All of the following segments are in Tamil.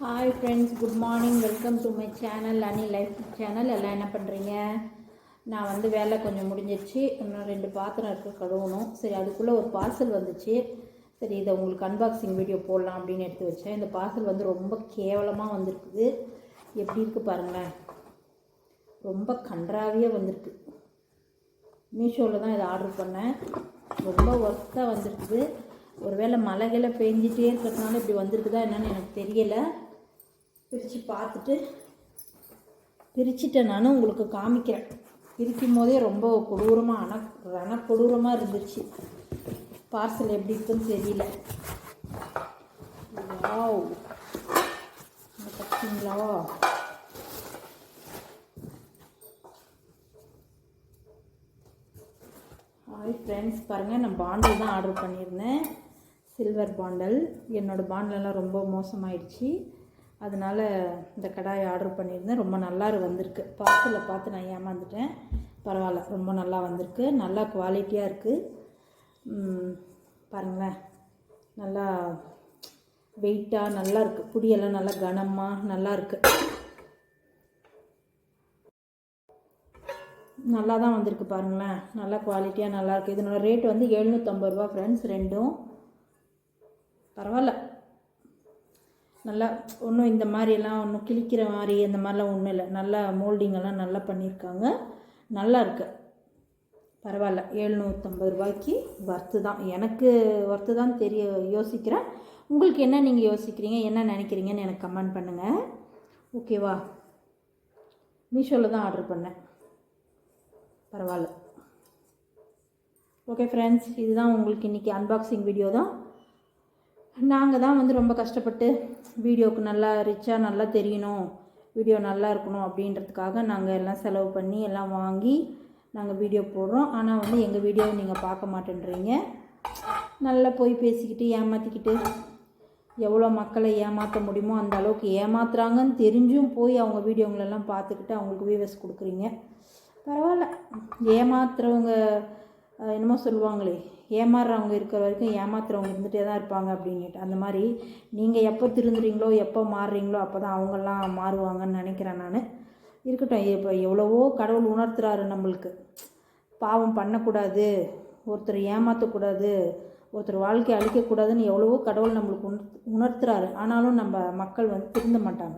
Hi friends good morning welcome to my channel Ani life channel எல்லாம் என்ன பண்ணுறீங்க நான் வந்து வேலை கொஞ்சம் முடிஞ்சிருச்சு. இன்னும் ரெண்டு பாத்திரம் இருக்க கழுவணும். சரி அதுக்குள்ளே ஒரு பார்சல் வந்துச்சு. சரி இதை உங்களுக்கு அன்பாக்சிங் வீடியோ போடலாம் அப்படின்னு எடுத்து வச்சேன். இந்த பார்சல் வந்து ரொம்ப கேவலமாக வந்திருக்குது. எப்படி இருக்குது பாருங்களேன். ரொம்ப கன்றாவே வந்திருக்கு. மீஷோவில் தான் இதை ஆர்டர் பண்ணேன். ரொம்ப ஒர்த்தாக வந்திருக்குது. ஒருவேளை மழைகளை பெஞ்சிட்டே இருக்கிறதுனால இப்படி வந்திருக்குதா என்னென்னு எனக்கு தெரியலை. பிரித்து பார்த்துட்டு பிரிச்சுட்டேன் நான் உங்களுக்கு காமிக்கிறேன். பிரிக்கும் போதே ரொம்ப கொடூரமாக அண ரண கொடூரமாக இருந்துச்சு. பார்சல் எப்படி இருக்குன்னு தெரியல. வாவ். பார்த்தீங்களா ஹாய் ஃப்ரெண்ட்ஸ் பாருங்கள் நான் பாண்டில் தான் ஆர்டர் பண்ணியிருந்தேன். சில்வர் பாண்டல் என்னோடய பாண்டலெல்லாம் ரொம்ப மோசமாயிடுச்சு. அதனால் இந்த கடாய் ஆர்டர் பண்ணியிருந்தேன். ரொம்ப நல்லா வந்திருக்கு. பார்சலில் பார்த்து நான் ஏமாந்துட்டேன். பரவாயில்ல ரொம்ப நல்லா வந்திருக்கு. நல்லா குவாலிட்டியாக இருக்குது பாருங்களேன். நல்லா வெயிட்டாக நல்லா இருக்குது புடியெல்லாம் நல்லா கனமாக நல்லா இருக்குது நல்லா தான் வந்திருக்கு பாருங்களேன். நல்லா குவாலிட்டியாக நல்லாயிருக்கு இதனோட ரேட் வந்து எழுநூற்றம்பது ரூபா ஃப்ரெண்ட்ஸ் ரெண்டும். பரவாயில்ல. நல்லா ஒன்றும் இந்த மாதிரியெல்லாம் ஒன்றும் கிழிக்கிற மாதிரி அந்த மாதிரிலாம் ஒன்றும் இல்லை. நல்லா மோல்டிங்கெல்லாம் நல்லா பண்ணியிருக்காங்க. நல்லா இருக்கு. பரவாயில்ல. எழுநூற்றம்பது ரூபாய்க்கு ஒர்த்து தான். எனக்கு ஒர்த்து தான் தெரிய யோசிக்கிறேன். உங்களுக்கு என்ன நீங்கள் யோசிக்கிறீங்க? என்ன நினைக்கிறீங்கன்னு எனக்கு கமெண்ட் பண்ணுங்கள் ஓகேவா மீஷோவில் தான் ஆர்டர் பண்ணேன். பரவாயில்ல. ஓகே ஃப்ரெண்ட்ஸ் இதுதான் உங்களுக்கு இன்றைக்கி அன்பாக்சிங் வீடியோ தான். நாங்கள் தான் வந்து ரொம்ப கஷ்டப்பட்டு வீடியோவுக்கு நல்லா ரிச்சாக நல்லா தெரியணும் வீடியோ நல்லா இருக்கணும் அப்படின்றதுக்காக நாங்கள் எல்லாம் செலவு பண்ணி எல்லாம் வாங்கி நாங்கள் வீடியோ போடுறோம். ஆனால் வந்து எங்கள் வீடியோவை நீங்கள் பார்க்க மாட்டேன்றீங்க. நல்லா போய் பேசிக்கிட்டு ஏமாற்றிக்கிட்டு எவ்வளோ மக்களை ஏமாற்ற முடியுமோ அந்த அளவுக்கு ஏமாத்துறாங்கன்னு தெரிஞ்சும் போய் அவங்க வீடியோங்களெல்லாம் பார்த்துக்கிட்டு அவங்களுக்கு வியூவர்ஸ் கொடுக்குறீங்க. பரவாயில்ல. ஏமாத்துறவங்க என்னமோ சொல்லுவாங்களே ஏமாறுறவங்க இருக்கிற வரைக்கும் ஏமாத்துறவங்க இருந்துகிட்டே தான் இருப்பாங்க அப்படின்ட்டு அந்த மாதிரி நீங்கள் எப்போ திருந்துறீங்களோ எப்போ மாறுறீங்களோ அப்போ தான் அவங்கெல்லாம் மாறுவாங்கன்னு நினைக்கிறேன் நான். இருக்கட்டும் இப்போ எவ்வளவோ கடவுள் உணர்த்துறாரு நம்மளுக்கு. பாவம் பண்ணக்கூடாது ஒருத்தர் ஏமாற்றக்கூடாது ஒருத்தர் வாழ்க்கை அழிக்கக்கூடாதுன்னு எவ்வளவோ கடவுள் நம்மளுக்கு உணர் உணர்த்துறாரு. ஆனாலும் நம்ம மக்கள் வந்து திருந்த மாட்டாங்க.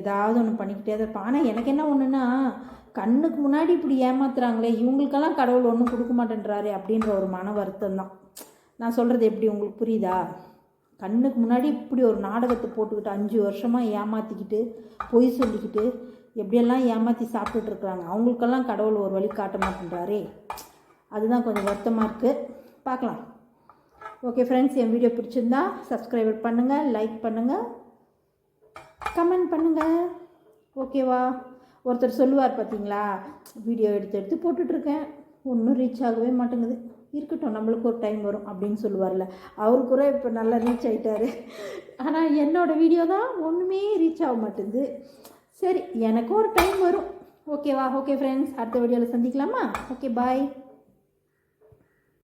ஏதாவது ஒன்று பண்ணிக்கிட்டே தான் இருப்பான். ஆனால் எனக்கு என்ன ஒன்றுன்னா கண்ணுக்கு முன்னாடி இப்படி ஏமாத்துறாங்களே இவங்களுக்கெல்லாம் கடவுள் ஒன்றும் கொடுக்க மாட்டேன்றாரு அப்படின்ற ஒரு மன வருத்தம் தான். நான் சொல்கிறது எப்படி உங்களுக்கு புரியுதா? கண்ணுக்கு முன்னாடி இப்படி ஒரு நாடகத்தை போட்டுக்கிட்டு அஞ்சு வருஷமாக ஏமாற்றிக்கிட்டு பொய் சொல்லிக்கிட்டு எப்படியெல்லாம் ஏமாற்றி சாப்பிட்டுட்ருக்குறாங்க அவங்களுக்கெல்லாம் கடவுள் ஒரு வழி காட்ட மாட்டேன்றாரே. அதுதான் கொஞ்சம் வருத்தமாக இருக்குது பார்க்கலாம். ஓகே ஃப்ரெண்ட்ஸ் என் வீடியோ பிடிச்சிருந்தா சப்ஸ்கிரைபர் பண்ணுங்கள் லைக் பண்ணுங்கள் கமெண்ட் பண்ணுங்கள் ஓகேவா ஒருத்தர் சொல்லுவார் பார்த்தீங்களா வீடியோ எடுத்து எடுத்து போட்டுட்ருக்கேன். ஒன்றும் ரீச் ஆகவே மாட்டேங்குது. இருக்கட்டும் நம்மளுக்கு ஒரு டைம் வரும் அப்படின்னு சொல்லுவார்ல. அவரு கூட இப்போ நல்லா ரீச் ஆகிட்டார் ஆனால் என்னோடய வீடியோ தான் ஒன்றுமே ரீச் ஆக மாட்டேங்குது. சரி எனக்கும் ஒரு டைம் வரும். ஓகேவா ஓகே ஃப்ரெண்ட்ஸ் அடுத்த வீடியோவில் சந்திக்கலாமா? Okay bye